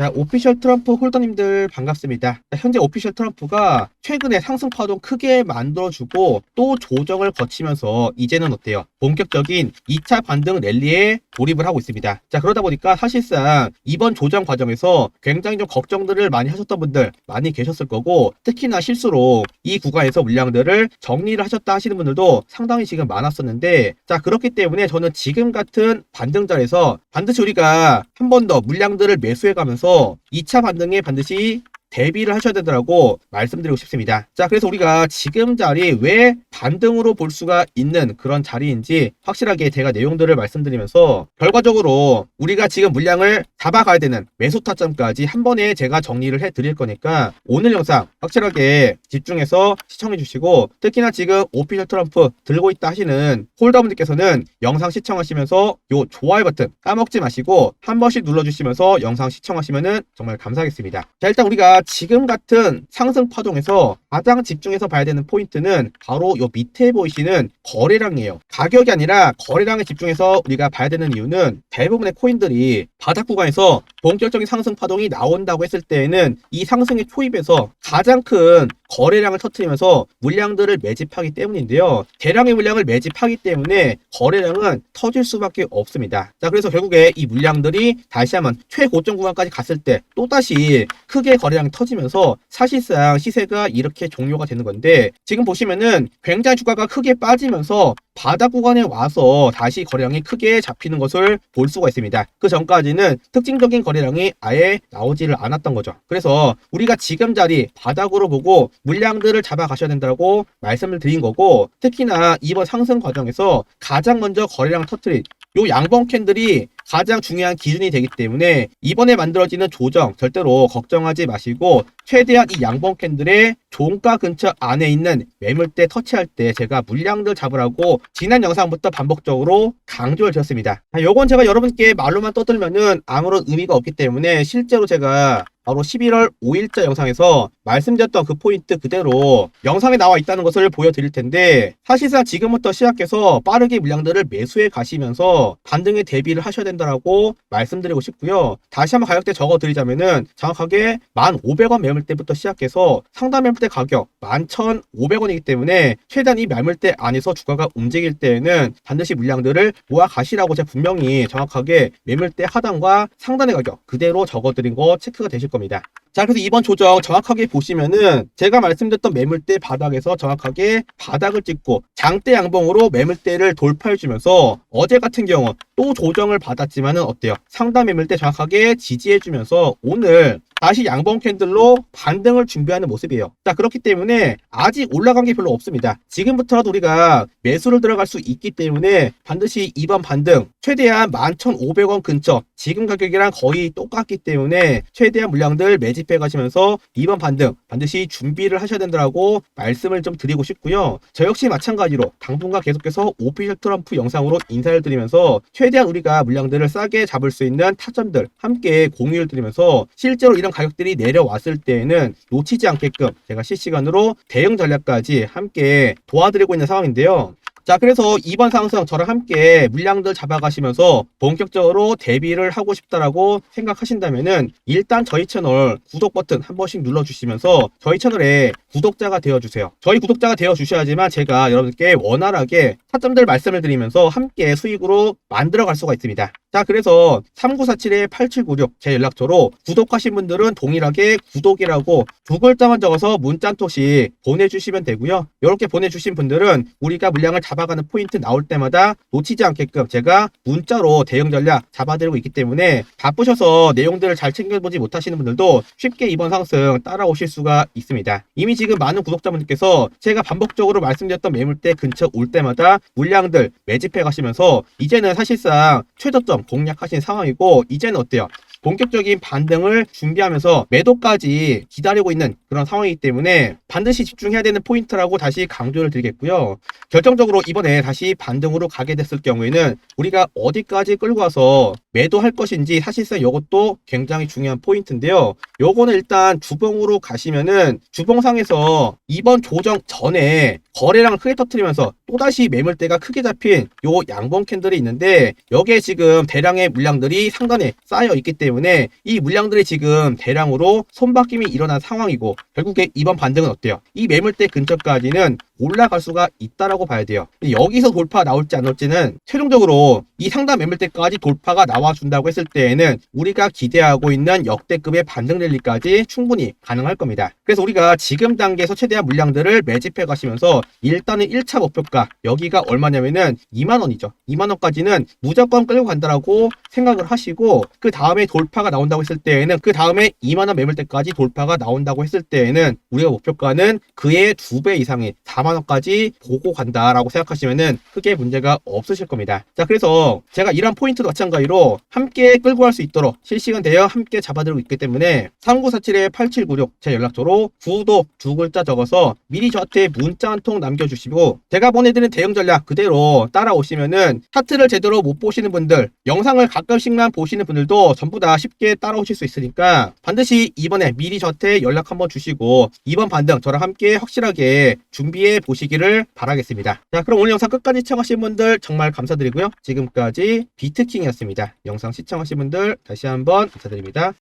자, 오피셜 트럼프 홀더님들 반갑습니다. 자, 현재 오피셜 트럼프가 최근에 상승 파동 크게 만들어주고 또 조정을 거치면서 이제는 어때요? 본격적인 2차 반등 랠리에 돌입을 하고 있습니다. 자, 그러다 보니까 사실상 이번 조정 과정에서 굉장히 좀 걱정들을 많이 하셨던 분들 많이 계셨을 거고 특히나 실수로 이 구간에서 물량들을 정리를 하셨다 하시는 분들도 상당히 지금 많았었는데 자, 그렇기 때문에 저는 지금 같은 반등 자리에서 반드시 우리가 한 번 더 물량들을 매수해 가면서 2차 반등에 반드시 대비를 하셔야 되더라고 말씀드리고 싶습니다. 자, 그래서 우리가 지금 자리 왜 반등으로 볼 수가 있는 그런 자리인지 확실하게 제가 내용들을 말씀드리면서 결과적으로 우리가 지금 물량을 잡아가야 되는 매수 타점까지 한 번에 제가 정리를 해 드릴 거니까 오늘 영상 확실하게 집중해서 시청해 주시고 특히나 지금 오피셜 트럼프 들고 있다 하시는 홀더분들께서는 영상 시청하시면서 요 좋아요 버튼 까먹지 마시고 한 번씩 눌러 주시면서 영상 시청하시면은 정말 감사하겠습니다. 자, 일단 우리가 지금 같은 상승 파동에서 가장 집중해서 봐야 되는 포인트는 바로 요 밑에 보이시는 거래량이에요. 가격이 아니라 거래량에 집중해서 우리가 봐야 되는 이유는 대부분의 코인들이 바닥 구간에서 본격적인 상승 파동이 나온다고 했을 때에는 이 상승의 초입에서 가장 큰 거래량을 터트리면서 물량들을 매집하기 때문인데요. 대량의 물량을 매집하기 때문에 거래량은 터질 수밖에 없습니다. 자, 그래서 결국에 이 물량들이 다시 한번 최고점 구간까지 갔을 때 또다시 크게 거래량 이 터지면서 사실상 시세가 이렇게 종료가 되는 건데 지금 보시면은 굉장히 주가가 크게 빠지면서 바닥 구간에 와서 다시 거래량이 크게 잡히는 것을 볼 수가 있습니다. 그 전까지는 특징적인 거래량이 아예 나오지를 않았던 거죠. 그래서 우리가 지금 자리 바닥으로 보고 물량들을 잡아 가셔야 된다고 말씀을 드린 거고 특히나 이번 상승 과정에서 가장 먼저 거래량 터트린 요 양봉 캔들이 가장 중요한 기준이 되기 때문에 이번에 만들어지는 조정 절대로 걱정하지 마시고 최대한 이 양봉 캔들의 종가 근처 안에 있는 매물대 터치할 때 제가 물량들 잡으라고 지난 영상부터 반복적으로 강조를 드렸습니다. 자, 요건 제가 여러분께 말로만 떠들면은 아무런 의미가 없기 때문에 실제로 제가 바로 11월 5일자 영상에서 말씀드렸던 그 포인트 그대로 영상에 나와 있다는 것을 보여드릴 텐데 사실상 지금부터 시작해서 빠르게 물량들을 매수해 가시면서 반등에 대비를 하셔야 된 다라고 말씀드리고 싶고요. 다시 한번 가격대 적어드리자면은 정확하게 1,500원 매물대부터 시작해서 상단 매물대 가격 11,500원이기 때문에 최대한 이 매물대 안에서 주가가 움직일 때에는 반드시 물량들을 모아 가시라고 제가 분명히 정확하게 매물대 하단과 상단의 가격 그대로 적어드린 거 체크가 되실 겁니다. 자, 그래서 이번 조정 정확하게 보시면은 제가 말씀드렸던 매물대 바닥에서 정확하게 바닥을 찍고 장대 양봉으로 매물대를 돌파해 주면서 어제 같은 경우 또 조정을 받았지만은 어때요? 상단 매물대 정확하게 지지해 주면서 오늘 다시 양봉 캔들로 반등을 준비하는 모습이에요. 자, 그렇기 때문에 아직 올라간 게 별로 없습니다. 지금부터라도 우리가 매수를 들어갈 수 있기 때문에 반드시 이번 반등 최대한 11,500원 근처 지금 가격이랑 거의 똑같기 때문에 최대한 물량들 매집해 가시면서 이번 반등 반드시 준비를 하셔야 된다고 말씀을 좀 드리고 싶고요. 저 역시 마찬가지로 당분간 계속해서 오피셜 트럼프 영상으로 인사를 드리면서 최대한 우리가 물량들을 싸게 잡을 수 있는 타점들 함께 공유를 드리면서 실제로 이런 가격들이 내려왔을 때에는 놓치지 않게끔 제가 실시간으로 대응 전략까지 함께 도와드리고 있는 상황인데요. 자, 그래서 이번 상승 저랑 함께 물량들 잡아가시면서 본격적으로 대비를 하고 싶다라고 생각하신다면은 일단 저희 채널 구독 버튼 한 번씩 눌러주시면서 저희 채널에 구독자가 되어주세요. 저희 구독자가 되어주셔야지만 제가 여러분께 원활하게 타점들 말씀을 드리면서 함께 수익으로 만들어갈 수가 있습니다. 자, 그래서 3947-8796 제 연락처로 구독하신 분들은 동일하게 구독이라고 두 글자만 적어서 문자 한 통씩 보내주시면 되고요. 이렇게 보내주신 분들은 우리가 물량을 잡아가는 포인트 나올 때마다 놓치지 않게끔 제가 문자로 대응 전략 잡아드리고 있기 때문에 바쁘셔서 내용들을 잘 챙겨보지 못하시는 분들도 쉽게 이번 상승 따라오실 수가 있습니다. 이미 지금 많은 구독자분들께서 제가 반복적으로 말씀드렸던 매물대 근처 올 때마다 물량들 매집해 가시면서 이제는 사실상 최저점 공략하신 상황이고 이제는 어때요? 본격적인 반등을 준비하면서 매도까지 기다리고 있는 그런 상황이기 때문에 반드시 집중해야 되는 포인트라고 다시 강조를 드리겠고요. 결정적으로 이번에 다시 반등으로 가게 됐을 경우에는 우리가 어디까지 끌고 와서 매도할 것인지 사실상 이것도 굉장히 중요한 포인트인데요. 요거는 일단 주봉으로 가시면은 주봉상에서 이번 조정 전에 거래량을 크게 터트리면서 또다시 매물대가 크게 잡힌 요 양봉 캔들이 있는데 여기에 지금 대량의 물량들이 상단에 쌓여 있기 때문에 이 물량들이 지금 대량으로 손바뀜이 일어난 상황이고 결국에 이번 반등은 어때요? 이 매물대 근처까지는 올라갈 수가 있다라고 봐야 돼요. 여기서 돌파 나올지 안 나올지는 최종적으로 이 상단 매물대까지 돌파가 나와준다고 했을 때에는 우리가 기대하고 있는 역대급의 반등 랠리까지 충분히 가능할 겁니다. 그래서 우리가 지금 단계에서 최대한 물량들을 매집해 가시면서 일단은 1차 목표가 여기가 얼마냐면은 2만 원이죠. 2만 원까지는 무조건 끌고 간다라고 생각을 하시고 그 다음에 돌파가 나온다고 했을 때에는 그 다음에 2만 원 매물대까지 돌파가 나온다고 했을 때에는 우리가 목표가는 그의 두 배 이상의 4만 원까지 보고 간다라고 생각하시면은 크게 문제가 없으실 겁니다. 자, 그래서 제가 이런 포인트도 마찬가지로 함께 끌고 갈 수 있도록 실시간 대여 함께 잡아드리고 있기 때문에 3947-8796 제 연락처로 구독 두 글자 적어서 미리 저한테 문자 한 통 남겨주시고 제가 보내드리는 대응 전략 그대로 따라오시면은 차트를 제대로 못 보시는 분들 영상을 가끔씩만 보시는 분들도 전부 다 쉽게 따라오실 수 있으니까 반드시 이번에 미리 저한테 연락 한번 주시고 이번 반등 저랑 함께 확실하게 준비해 보시기를 바라겠습니다. 자 그럼 오늘 영상 끝까지 시청하신 분들 정말 감사드리고요. 지금까지 비트킹이었습니다. 영상 시청하신 분들 다시 한번 감사드립니다.